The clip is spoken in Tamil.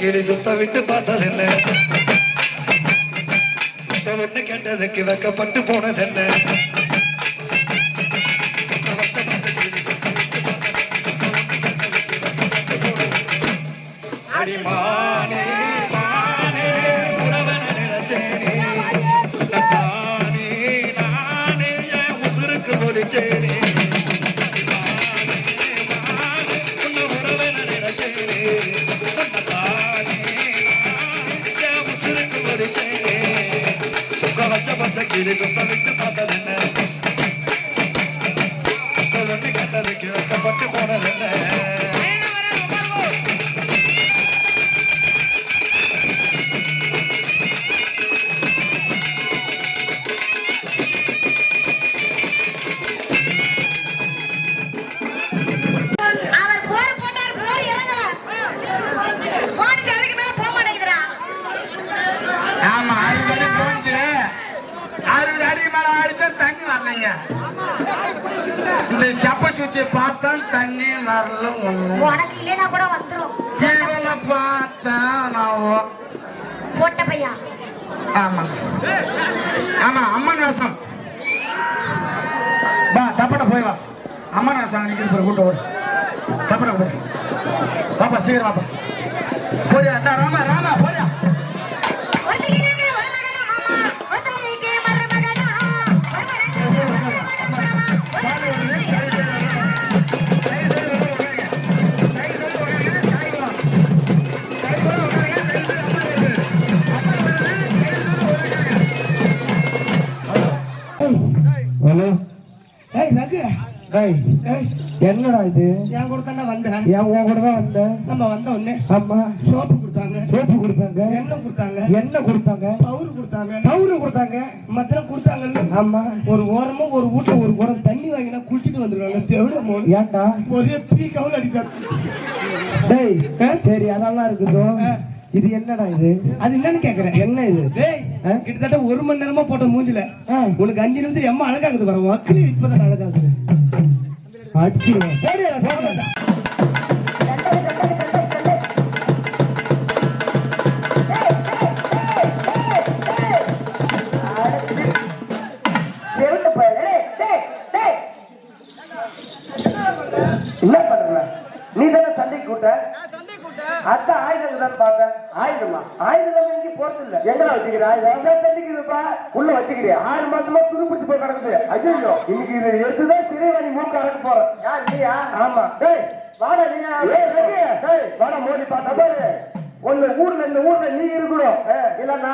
கிளி சுத்த விட்டு பார்த்ததென்ன சுத்த கேட்டதுக்கு வெக்கப்பட்டு போனதென்ன சுக்க வச்ச பச்சை கிளி வரலைங்க இந்த செப்ப சுத்தி பார்த்தா தண்ணி வரல ஒண்ணு. உனக்கு இல்லைன்னா கூட வந்துரும். கீழே பார்த்தேன் நான் போட்ட பையா ஆமா. ஆமா அம்மன் வேஷம் வா தப்பட போய் வா. அம்மன் வேஷம் நிக்கிறது போய் கூட்ட ஓடு தப்பட போய். வாப்பா சீக்கிரம் வாப்பா. அண்ணா, ராமா ராமா ஹலோ ஏய் ரகு. ஏய் என்னடா இது? என் கூட தானே வந்தேன் என் உன் கூட தான் வந்தேன் நம்ம வந்த உடனே ஆமா. சோப்பு கொடுத்தாங்க. சோப்பு கொடுத்தாங்க. எண்ணெய் கொடுத்தாங்க. எண்ணெய் கொடுத்தாங்க? பவுரு கொடுத்தாங்க. பவுரு கொடுத்தாங்க. மத்திரம் கொடுத்தாங்கல்ல. ஆமா. ஒரு ஓரமா ஒரு வீட்டுல ஒரு குடம் தண்ணி வாங்கினா குளிச்சுட்டு வந்துருவாங்க. தேவையா மோனு ஏன்டா? ஒரே பீ கவுல் அடிக்கிறாங்க டேய் சரி அதெல்லாம் இருக்குதோ? இது என்னடா இது? அது என்னன்னு கேக்குறேன். என்ன இது? கிட்டத்தட்ட ஒரு மணி நேரமா போட்ட மூஞ்சில. உனக்கு அஞ்சு நிமிஷம் எம்மா அழகாகுது வர வக்கலி இப்பதான் டேய், டேய். என்ன பண்ற நீ தானே சண்டைக்கு கூட்ட. அதான் ஆயுதம் தான் பார்த்தேன் ஆயுதமா? ஆயுதம் எங்க போறது இல்ல எங்கடா வச்சுக்கிற? ஆயுதம் தண்டிக்குதுப்பா உள்ள வச்சுக்கிறியா? ஆறு மாசமா துருப்பிடிச்சு போய் கிடக்குது. ஐயோ இன்னைக்கு இது எடுத்துதான் சிறைவாணி மூக்க அடக்க போறேன். யார் நீயா? ஆமா. டேய் வாடா நீங்க டேய் வாடா மோதி பார்த்தா பாரு. ஒன்னு ஊர்ல இந்த ஊர்ல நீ இருக்கணும். இல்ல நான்